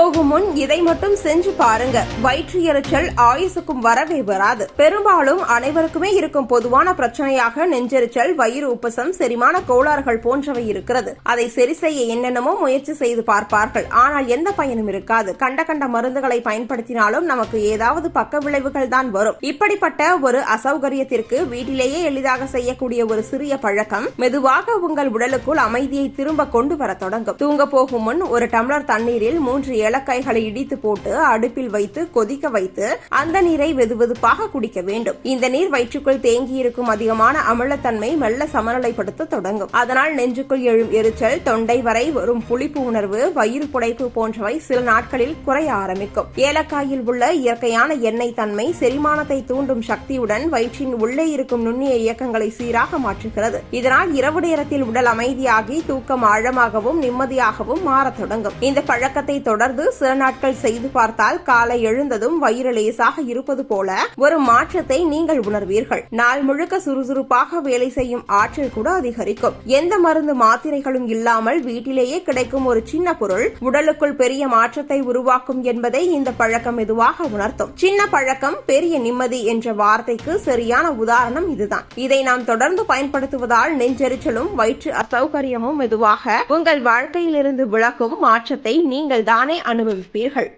போகும் முன் இதை மட்டும் செஞ்சு பாருங்க. வயிற்று எரிச்சல் ஆயுசுக்கும் வரவே வராது. பெரும்பாலும் அனைவருக்குமே இருக்கும் பொதுவான பிரச்சனையாக நெஞ்செரிச்சல் வயிறு உப்பசம் செரிமான கோளாறுகள் போன்றவை இருக்கிறது. அதை சரி செய்ய என்னென்னமோ முயற்சி செய்து பார்ப்பார்கள். ஆனால் எந்த பயனும் இருக்காது. கண்ட கண்ட மருந்துகளை பயன்படுத்தினாலும் நமக்கு ஏதாவது பக்க விளைவுகள் தான் வரும். இப்படிப்பட்ட ஒரு அசௌகரியத்திற்கு வீட்டிலேயே எளிதாக செய்யக்கூடிய ஒரு சிறிய பழக்கம் மெதுவாக உங்கள் உடலுக்குள் அமைதியை திரும்ப கொண்டு வர தொடங்கும். தூங்க போகும் முன் ஒரு டம்ளர் தண்ணீரில் மூன்று ஏலக்காய்களை இடித்து போட்டு அடுப்பில் வைத்து கொதிக்க வைத்து அந்த நீரை வெதுவெதுப்பாக குடிக்க வேண்டும். இந்த நீர் வயிற்றுக்குள் தேங்கியிருக்கும் அதிகமான அமிலத்தன்மை மெல்ல சமநிலைப்படுத்த தொடங்கும். அதனால் நெஞ்சுக்குள் எழும் எரிச்சல் தொண்டை வரை வரும் புளிப்பு உணர்வு வயிறு புடைப்பு போன்றவை சில நாட்களில் குறைய ஆரம்பிக்கும். ஏலக்காயில் உள்ள இயற்கையான எண்ணெய் தன்மை செரிமானத்தை தூண்டும் சக்தியுடன் வயிற்றின் உள்ளே இருக்கும் நுண்ணிய இயக்கங்களை சீராக மாற்றுகிறது. இதனால் இரவு நேரத்தில் உடல் அமைதியாகி தூக்கம் ஆழமாகவும் நிம்மதியாகவும் மாறத் தொடங்கும். இந்த பழக்கத்தை தொடர் தொடர்ந்து சில நாட்கள் செய்து பார்த்தால் காலை எழுந்ததும் வயிறு லேசாக இருப்பது போல ஒரு மாற்றத்தை நீங்கள் உணர்வீர்கள். நாள் முழுக்க சுறுசுறுப்பாக வேலை செய்யும் ஆற்றல் கூட அதிகரிக்கும். எந்த மருந்து மாத்திரைகளும் இல்லாமல் வீட்டிலேயே கிடைக்கும் ஒரு சின்ன பொருள் உடலுக்குள் பெரிய மாற்றத்தை உருவாக்கும் என்பதை இந்த பழக்கம் மெதுவாக உணர்த்தும். சின்ன பழக்கம் பெரிய நிம்மதி என்ற வார்த்தைக்கு சரியான உதாரணம் இதுதான். இதை நாம் தொடர்ந்து பயன்படுத்துவதால் நெஞ்செரிச்சலும் வயிற்று அசௌகரியமும் மெதுவாக உங்கள் வாழ்க்கையிலிருந்து விலகும் மாற்றத்தை நீங்கள் தானே அனுபவிப்பீர்கள்